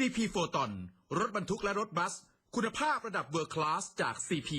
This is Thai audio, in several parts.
CP โฟตอนรถบรรทุกและรถบัส คุณภาพระดับเวอร์คลาสจาก CP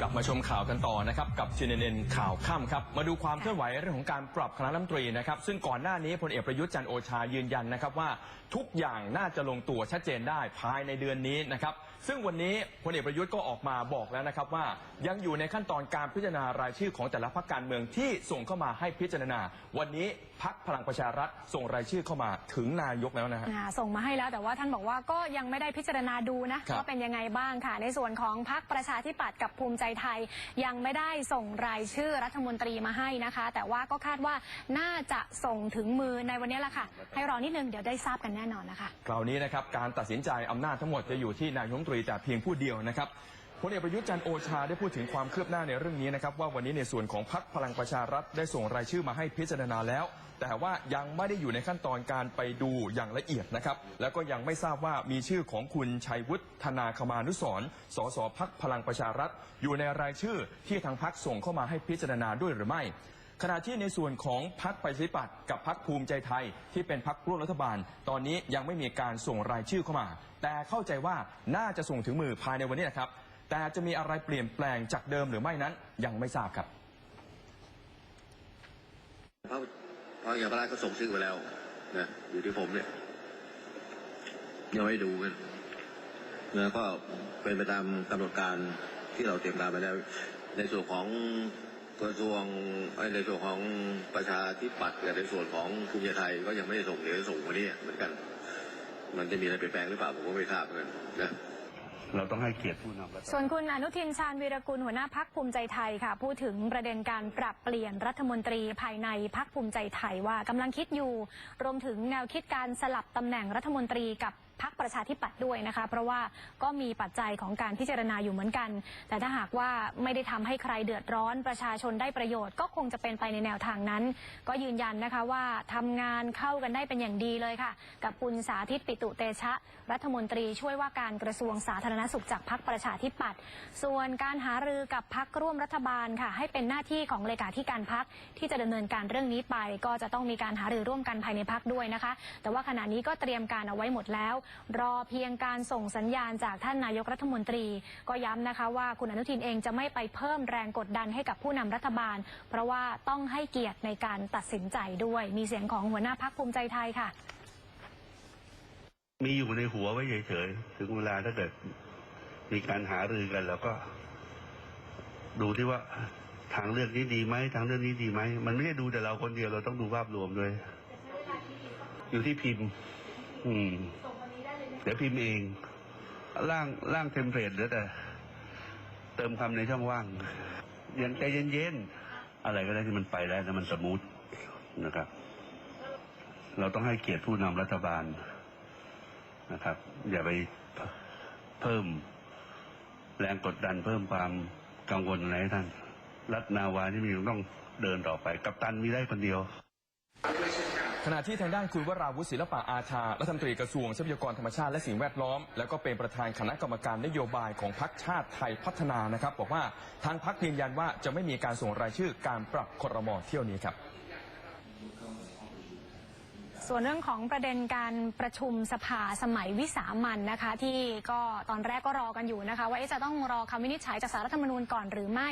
กลับมาชมข่าวกันต่อนะครับกับจีเนนข่าวค่ำครับ มาดูความเคลื่อนไหวเรื่องของการปรับคณะรัฐมนตรีนะครับ ซึ่งก่อนหน้านี้พลเอกประยุทธ์จันทร์โอชายืนยันนะครับว่าทุกอย่างน่าจะลงตัวชัดเจนได้ภายในเดือนนี้นะครับ ซึ่งวันนี้พลเอกประยุทธ์ก็ออกมาบอกแล้วนะครับว่ายังอยู่ในขั้นตอนการพิจารณารายชื่อของแต่ละพรรคการเมืองที่ส่งเข้ามาให้พิจารณา วันนี้พักพลังประชารัฐส่งรายชื่อเข้ามาถึงนายกแล้วนะฮะอ่าส่งมาให้แล้วแต่ว่าท่านบอกว่าก็ยังไม่ได้พิจารณาดูนะครับว่าเป็นยังไงบ้างค่ะ ในส่วนของพักประชาธิปัตย์กับภูมิใจไทย ยังไม่ได้ส่งรายชื่อรัฐมนตรีมาให้นะคะ แต่ว่าก็คาดว่าน่าจะส่งถึงมือในวันนี้แหละค่ะ ให้รอนิดนึงเดี๋ยวได้ทราบกันแน่นอนนะคะ คราวนี้นะครับการตัดสินใจอำนาจทั้งหมดจะอยู่ที่นายกรัฐมนตรีแต่เพียงผู้เดียวนะครับ พลเอกประยุทธ์จันโอชาได้พูดถึงความคืบหน้าในเรื่องนี้นะครับว่าวันนี้ในส่วนของพรรคพลังประชารัฐได้ส่งรายชื่อมาให้พิจารณาแล้ว แต่ว่ายังไม่ได้อยู่ในขั้นตอนการไปดูอย่างละเอียดนะครับแล้วก็ยังไม่ทราบว่ามีชื่อของคุณชัยวุฒิธนาคมานุสรสสพักพลังประชารัฐ อยู่ในรายชื่อที่ทางพรรคส่งเข้ามาให้พิจารณาด้วยหรือไม่ขณะที่ในส่วนของพักประชาธิปัตย์กับพักภูมิใจไทยที่เป็นพักร่วมรัฐบาล ตอนนี้ยังไม่มีการส่งรายชื่อเข้ามา แต่เข้าใจว่าน่าจะส่งถึงมือภายในวันนี้นะครับ แต่จะมีอะไรเปลี่ยนแปลงจากเดิมหรือไม่นั้นยังไม่ทราบครับเพราะเพราะอย่างพระราชก็ส่งชื่อไปแล้วนะอยู่ที่ผมเนี่ยยังไม่ดูกันนะก็เป็นไปตามกำหนดการที่เราเตรียมการไปแล้ว ในส่วนของกระทรวงในส่วนของประชาธิปัตย์กับในส่วนของภูมิใจไทยก็ยังไม่ได้ส่งเดี๋ยวส่งวันนี้เหมือนกัน มันจะมีอะไรเปลี่ยนแปลงหรือเปล่าผมก็ไม่ทราบเหมือนกันนะ เราต้องให้เกียรติผู้นำรัฐบาล ส่วนคุณอนุทินชาญวีรกุลหัวหน้าพักภูมิใจไทยค่ะ พูดถึงประเด็นการปรับเปลี่ยนรัฐมนตรีภายในพักภูมิใจไทยว่ากำลังคิดอยู่ รวมถึงแนวคิดการสลับตำแหน่งรัฐมนตรีกับ พักประชาธิปัตย์ด้วยนะคะ เพราะว่าก็มีปัจจัยของการพิจารณาอยู่เหมือนกัน แต่ถ้าหากว่าไม่ได้ทำให้ใครเดือดร้อนประชาชนได้ประโยชน์ ก็คงจะเป็นไปในแนวทางนั้น ก็ยืนยันนะคะว่าทำงานเข้ากันได้เป็นอย่างดีเลยค่ะ กับคุณสาธิตปิตุเตชะ รัฐมนตรีช่วยว่าการกระทรวงสาธารณสุขจากพักประชาธิปัตย์ส่วนการหารือกับพักร่วมรัฐบาลค่ะ ให้เป็นหน้าที่ของเลขาธิการพักที่จะดำเนินการเรื่องนี้ไป ก็จะต้องมีการหารือร่วมกันภายในพักด้วยนะคะ แต่ว่าขณะนี้ก็เตรียมการเอาไว้หมดแล้วรอเพียงการส่งสัญญาณจากท่านนายกรัฐมนตรี ก็ย้ำนะคะว่าคุณอนุทินเองจะไม่ไปเพิ่มแรงกดดันให้กับผู้นำรัฐบาล เพราะว่าต้องให้เกียรติในการตัดสินใจด้วย มีเสียงของหัวหน้าพักภูมิใจไทยค่ะ มีอยู่ในหัวไว้เฉยๆถึงเวลาถ้าเกิดมีการหารือกันแล้วก็ ดูที่ว่าทางเลือกนี้ดีไหมทางเลือกนี้ดีไหมมันไม่ได้ดูแต่เราคนเดียวเราต้องดูภาพรวมด้วย อยู่ที่พิมพ์ อืม เดี๋ยวพิมพ์เองร่างร่างเทมเพลตเหลือแต่เติมคำในช่องว่างยังใจเย็นๆอะไรก็ได้ที่มันไปได้แต่มันสมูทนะครับ เราต้องให้เกียรติผู้นำรัฐบาลนะครับ อย่าไปเพิ่มแรงกดดันเพิ่มความกังวลอะไรให้ท่าน รัฐนาวาที่มีต้องเดินต่อไป กัปตันมีได้คนเดียว ขณะที่ทางด้านคุณวราวุฒิศิลปะอาชา รัฐมนตรีกระทรวงทรัพยากรธรรมชาติและสิ่งแวดล้อม แล้วก็เป็นประธานคณะกรรมการนโยบายของพรรคชาติไทยพัฒนานะครับ บอกว่าทางพรรคยืนยันว่าจะไม่มีการส่งรายชื่อการปรับครมเที่ยวนี้ครับ ส่วนเรื่องของประเด็นการประชุมสภาสมัยวิสามันนะคะ ที่ก็ตอนแรกก็รอกันอยู่นะคะ ว่าจะต้องรอคำวินิจฉัยจากสารรัฐธรรมนูญก่อนหรือไม่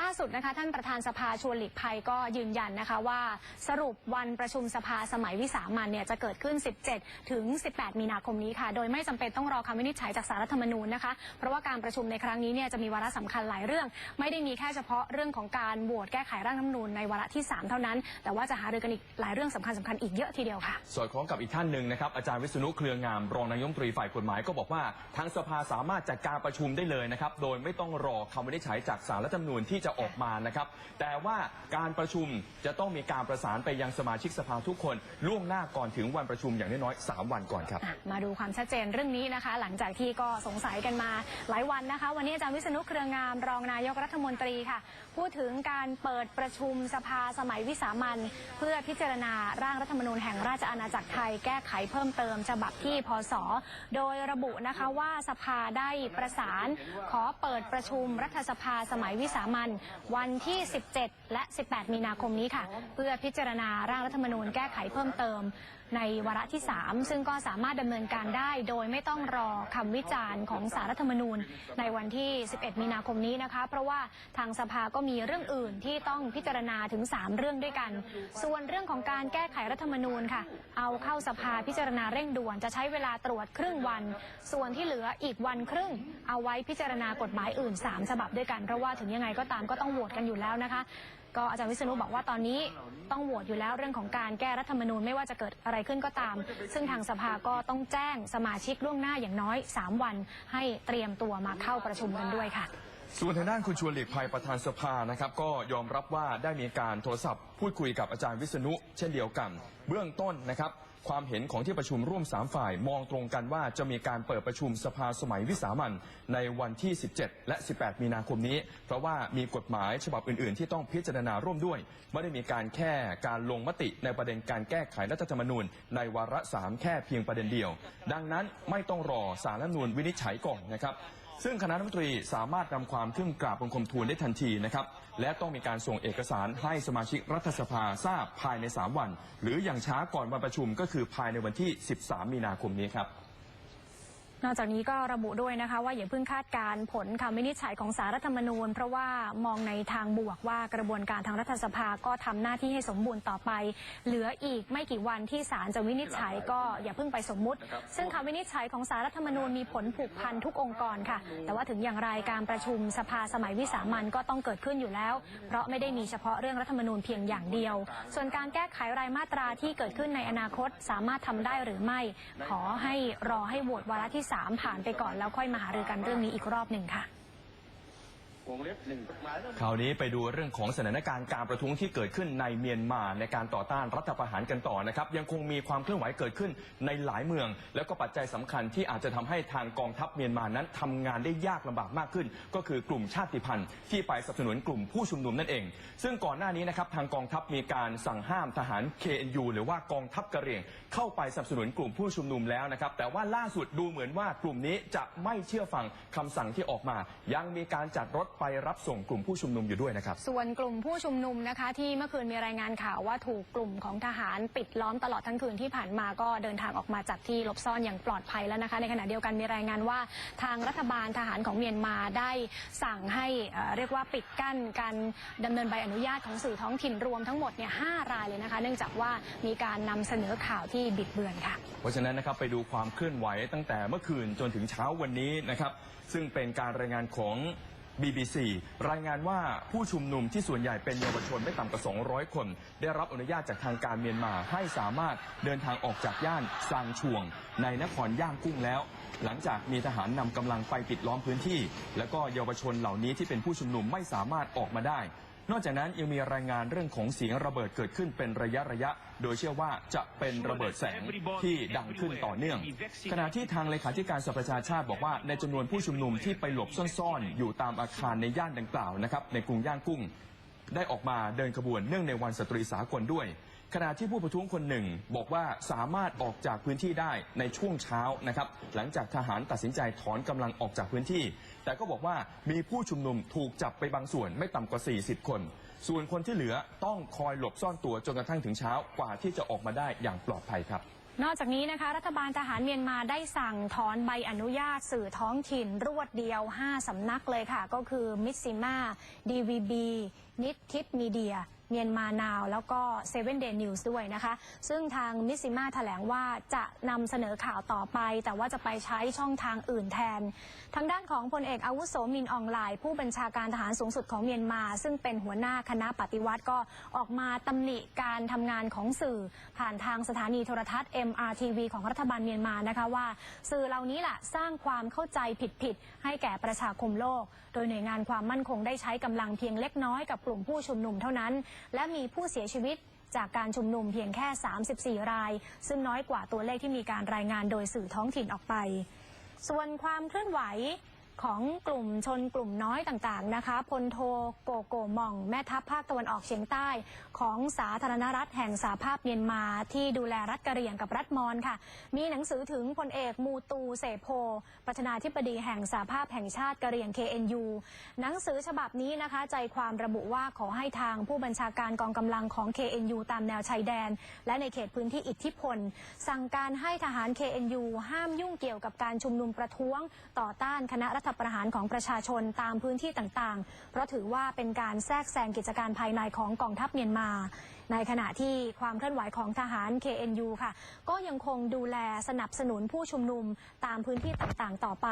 ล่าสุดนะคะ ท่านประธานสภาชวนหลีกภัยก็ยืนยันนะคะว่าสรุปวันประชุมสภาสมัยวิสามันเนี่ยจะเกิดขึ้น 17 ถึง 18 มีนาคมนี้ค่ะ โดยไม่จำเป็นต้องรอคำวินิจฉัยจากสารรัฐธรรมนูญนะคะ เพราะว่าการประชุมในครั้งนี้เนี่ยจะมีวาระสำคัญหลายเรื่อง ไม่ได้มีแค่เฉพาะเรื่องของการโหวตแก้ไขร่างรัฐธรรมนูญในวาระที่ 3 เท่านั้น แต่ว่าจะหารือกันอีกหลายเรื่องสำคัญสำคัญๆอีกเยอะทีเดียวค่ะสอดคล้องกับอีกท่านหนึ่งนะครับอาจารย์วิษณุเครืองามรองนายกรัฐมนตรีฝ่ายกฎหมายก็บอกว่าทางสภาสามารถจัดการประชุมได้เลยนะครับโดยไม่ต้องรอคำวินิจฉัยจากสารรัฐธรรมนูญที่จะออกมานะครับแต่ว่าการประชุมจะต้องมีการประสานไปยังสมาชิกสภาทุกคน ล่วงหน้าก่อนถึงวันประชุมอย่างน้อยๆ3วันก่อนครับ มาดูความชัดเจนเรื่องนี้นะคะ หลังจากที่ก็สงสัยกันมาหลายวันนะคะ วันนี้อาจารย์วิษณุเครืองามรองนายกรัฐมนตรีค่ะ พูดถึงการเปิดประชุมสภาสมัยวิสามันเพื่อพิจารณาร่างรัฐธรรมนูญแห่งราชชอาณาจักรไทยแก้ไขเพิ่มเติมฉบับที่พศ โดยระบุนะคะว่าสภาได้ประสาน ขอเปิดประชุมรัฐสภาสมัยวิสามันวันที่ 17 และ 18 มีนาคมนี้ค่ะ เพื่อพิจารณาร่างรัฐธรรมนูญแก้ไขเพิ่มเติม ในวาระที่ 3 ซึ่งก็สามารถดำเนินการได้ โดยไม่ต้องรอคำวิจารณ์ของสารรัฐธรรมนูญ ในวันที่ 11 มีนาคมนี้นะคะ เพราะว่าทางสภาก็มีเรื่องอื่นที่ต้องพิจารณาถึง 3 เรื่องด้วยกัน ส่วนเรื่องของการแก้ไขรัฐธรรมนูญค่ะเอาเข้าสภาพิจารณาเร่งด่วนจะใช้เวลาตรวจครึ่งวัน ส่วนที่เหลืออีกวันครึ่ง เอาไว้พิจารณากฎหมายอื่น 3 ฉบับด้วยกัน เพราะว่าถึงยังไงก็ตามก็ต้องโหวตกันอยู่แล้วนะคะ ก็อาจารย์วิษณุบอกว่าตอนนี้ต้องโหวตอยู่แล้วเรื่องของการแก้รัฐธรรมนูญไม่ว่าจะเกิดอะไรขึ้นก็ตาม ซึ่งทางสภาก็ต้องแจ้งสมาชิกล่วงหน้าอย่างน้อย 3 วัน ให้เตรียมตัวมาเข้าประชุมกันด้วยค่ะ ส่วนทางด้านคุณชวนหลีกภัยประธานสภานะครับ ก็ยอมรับว่าได้มีการโทรศัพท์ พูดคุยกับอาจารย์วิษณุ เช่นเดียวกัน เบื้องต้นนะครับ ความเห็นของที่ประชุมร่วม 3 ฝ่ายมองตรงกันว่าจะมีการเปิดประชุมสภาสมัยวิสามันในวันที่ 17 และ 18 มีนาคมนี้ เพราะว่ามีกฎหมายฉบับอื่น ๆ ที่ต้องพิจารณาร่วมด้วย ไม่ได้มีการแค่การลงมติในประเด็นการแก้ไขรัฐธรรมนูญ ในวาระ 3 แค่เพียงประเด็นเดียว ดังนั้นไม่ต้องรอสารรัฐธรรมนูญวินิจฉัยก่อนนะครับ ซึ่งคณะรัฐมนตรีสามารถนำความขึ้นกราบบังคมทูลได้ทันทีนะครับ และต้องมีการส่งเอกสารให้สมาชิกรัฐสภาทราบภายใน 3 วัน หรืออย่างช้าก่อนวันประชุมก็คือภายในวันที่ 13 มีนาคมนี้ครับ นอกจากนี้ก็ระบุด้วยนะคะ ว่าอย่าเพิ่งคาดการณ์ผลคำวินิจฉัยของสารรัฐธรรมนูญ เพราะว่ามองในทางบวกว่ากระบวนการทางรัฐสภาก็ทำหน้าที่ให้สมบูรณ์ต่อไป เหลืออีกไม่กี่วันที่ศาลจะวินิจฉัยก็อย่าเพิ่งไปสมมุติ ซึ่งคำวินิจฉัยของสารรัฐธรรมนูญมีผลผูกพันทุกองค์กรค่ะ แต่ว่าถึงอย่างไรการประชุมสภาสมัยวิสามันก็ต้องเกิดขึ้นอยู่แล้ว เพราะไม่ได้มีเฉพาะเรื่องรัฐธรรมนูญเพียงอย่างเดียว ส่วนการแก้ไขรายมาตราที่เกิดขึ้นในอนาคตสามารถทำได้หรือไม่ ขอให้รอให้โหวตวาระที่3 ผ่านไปก่อนแล้วค่อยมาหารือกันเรื่องนี้อีกรอบหนึ่งค่ะ คราวนี้ไปดูเรื่องของสถานการณ์การประท้วงที่เกิดขึ้นในเมียนมาในการต่อต้านรัฐประหารกันต่อนะครับ ยังคงมีความเคลื่อนไหวเกิดขึ้นในหลายเมือง แล้วก็ปัจจัยสำคัญที่อาจจะทำให้ทางกองทัพเมียนมานั้นทำงานได้ยากลำบากมากขึ้น ก็คือกลุ่มชาติพันธุ์ที่ไปสนับสนุนกลุ่มผู้ชุมนุมนั่นเอง ซึ่งก่อนหน้านี้นะครับทางกองทัพมีการสั่งห้ามทหาร KNU หรือว่ากองทัพกะเหรี่ยง เข้าไปสนับสนุนกลุ่มผู้ชุมนุมแล้วนะครับแต่ว่าล่าสุดดูเหมือนว่ากลุ่มนี้จะไม่เชื่อฟังคำสั่งที่ออกมา ยังมีการจัดรถไปรับส่งกลุ่มผู้ชุมนุมอยู่ด้วยนะครับ ส่วนกลุ่มผู้ชุมนุมนะคะที่เมื่อคืนมีรายงานข่าวว่าถูกกลุ่มของทหารปิดล้อมตลอดทั้งคืนที่ผ่านมาก็เดินทางออกมาจากที่หลบซ่อนอย่างปลอดภัยแล้วนะคะ ในขณะเดียวกันมีรายงานว่าทางรัฐบาลทหารของเมียนมาได้สั่งให้เอ่อเรียกว่าปิดกั้นการดำเนินใบอนุญาตของสื่อท้องถิ่นรวมทั้งหมดเนี่ยห้ารายเลยนะคะ เนื่องจากว่ามีการนำเสนอข่าวที่บิดเบือนค่ะ เพราะฉะนั้นนะครับไปดูความเคลื่อนไหวตั้งแต่เมื่อคืนจนถึงเช้าวันนี้นะครับ ซึ่งเป็นการรายงานของ BBC รายงานว่าผู้ชุมนุมที่ส่วนใหญ่เป็นเยาวชนไม่ต่ำกว่า 200 คน ได้รับอนุญาตจากทางการเมียนมาให้สามารถเดินทางออกจากย่านซางช่วง ในนครย่างกุ้งแล้ว หลังจากมีทหารนำกำลังไปปิดล้อมพื้นที่ และก็เยาวชนเหล่านี้ที่เป็นผู้ชุมนุมไม่สามารถออกมาได้ นอกจากนั้นยังมีรายงานเรื่องของเสียงระเบิดเกิดขึ้นเป็นระยะระยะ โดยเชื่อว่าจะเป็นระเบิดแสงที่ดังขึ้นต่อเนื่อง ขณะที่ทางเลขาธิการสหประชาชาติบอกว่าในจำนวนผู้ชุมนุมที่ไปหลบซ่อนๆ อยู่ตามอาคารในย่านดังกล่าวนะครับในกรุงย่างกุ้ง ได้ออกมาเดินขบวนเนื่องในวันสตรีสากลด้วยขณะที่ผู้ประท้วงคนหนึ่งบอกว่าสามารถออกจากพื้นที่ได้ในช่วงเช้านะครับหลังจากทหารตัดสินใจถอนกำลังออกจากพื้นที่ แต่ก็บอกว่ามีผู้ชุมนุมถูกจับไปบางส่วนไม่ต่ำกว่า 40 คน ส่วนคนที่เหลือต้องคอยหลบซ่อนตัวจนกระทั่งถึงเช้ากว่าที่จะออกมาได้อย่างปลอดภัยครับ นอกจากนี้นะคะ รัฐบาลทหารเมียนมาได้สั่งถอนใบอนุญาตสื่อท้องถิ่นรวดเดียว 5 สำนักเลยค่ะ ก็คือมิสซิมาดีวีบีนิดทิปมีเดีย เมียนมานาว แล้วก็เซเว่นเดย์นิวส์ด้วยนะคะ ซึ่งทางมิสซิมาแถลงว่าจะนำเสนอข่าวต่อไป แต่ว่าจะไปใช้ช่องทางอื่นแทน ทางด้านของพลเอกอาวุโสมินอองไลน์ผู้บัญชาการทหารสูงสุดของเมียนมา ซึ่งเป็นหัวหน้าคณะปฏิวัติก็ออกมาตำหนิการทำงานของสื่อ ผ่านทางสถานีโทรทัศน์ MRTV ของรัฐบาลเมียนมานะคะว่า สื่อเหล่านี้แหละสร้างความเข้าใจผิดๆให้แก่ประชาคมโลก โดยหน่วยงานความมั่นคงได้ใช้กำลังเพียงเล็กน้อยกับกลุ่มผู้ชุมนุมเท่านั้นและมีผู้เสียชีวิตจากการชุมนุมเพียงแค่ 34 ราย ซึ่งน้อยกว่าตัวเลขที่มีการรายงานโดยสื่อท้องถิ่นออกไป ส่วนความเคลื่อนไหว ของกลุ่มชนกลุ่มน้อยต่างๆนะคะพลโทโกโกมอง แม่ทัพภาคตะวันออกเฉียงใต้ ของสาธารณรัฐแห่งสหภาพเมียนมาที่ดูแลรัฐกะเหรี่ยงกับรัฐมอญค่ะ มีหนังสือถึงพลเอกมูตูเสโพประธานาธิบดีแห่งสหภาพแห่งชาติกะเหรี่ยง KNU หนังสือฉบับนี้นะคะ ใจความระบุว่าขอให้ทางผู้บัญชาการกองกำลังของ KNU ตามแนวชายแดน และในเขตพื้นที่อิทธิพล สั่งการให้ทหาร KNU ห้ามยุ่งเกี่ยวกับการชุมนุมประท้วงต่อต้านคณะรัฐประหารของประชาชนตามพื้นที่ต่างๆ เพราะถือว่าเป็นการแทรกแซงกิจการภายในของกองทัพเมียนมา ในขณะที่ความเคลื่อนไหวของทหาร KNU ค่ะ ก็ยังคงดูแลสนับสนุนผู้ชุมนุมตามพื้นที่ต่างๆ ต่อไป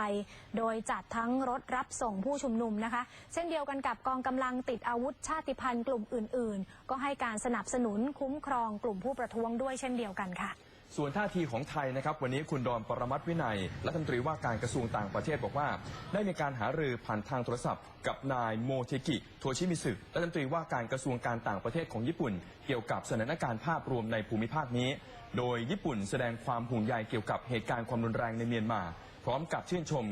โดยจัดทั้งรถรับส่งผู้ชุมนุมนะคะ เช่นเดียวกันกับกองกำลังติดอาวุธชาติพันธุ์กลุ่มอื่น ๆ ก็ให้การสนับสนุนคุ้มครองกลุ่มผู้ประท้วงด้วยเช่นเดียวกันค่ะ ส่วนท่าทีของไทยนะครับ วันนี้คุณดอนปรมัตถวินัยรัฐมนตรีว่าการกระทรวงต่างประเทศบอกว่า ได้มีการหารือผ่านทางโทรศัพท์ กับนายโมเทกิโทชิมิสึรัฐมนตรีว่าการกระทรวงการต่างประเทศของญี่ปุ่น เกี่ยวกับสถานการณ์ภาพรวมในภูมิภาคนี้ โดยญี่ปุ่นแสดงความห่วงใยเกี่ยวกับเหตุการณ์ความรุนแรงในเมียนมา พร้อมกับชื่นชม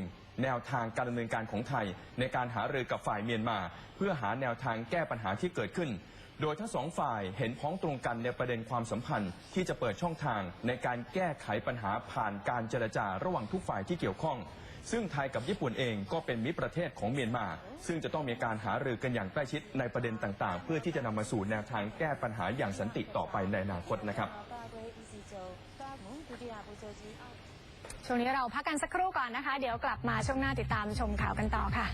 แนวทางการดำเนินการของไทย ในการหารือกับฝ่ายเมียนมา เพื่อหาแนวทางแก้ปัญหาที่เกิดขึ้น โดยทั้งสองฝ่ายเห็นพ้องตรงกันในประเด็นความสัมพันธ์ที่จะเปิดช่องทางในการแก้ไขปัญหาผ่านการเจรจาระหว่างทุกฝ่ายที่เกี่ยวข้อง ซึ่งไทยกับญี่ปุ่นเองก็เป็นมิตรประเทศของเมียนมา ซึ่งจะต้องมีการหารือกันอย่างใกล้ชิดในประเด็นต่างๆ เพื่อที่จะนำมาสู่แนวทางแก้ปัญหาอย่างสันติต่อไปในอนาคตนะครับช่วงนี้เราพักกันสักครู่ก่อนนะคะ เดี๋ยวกลับมาช่วงหน้าติดตามชมข่าวกันต่อค่ะ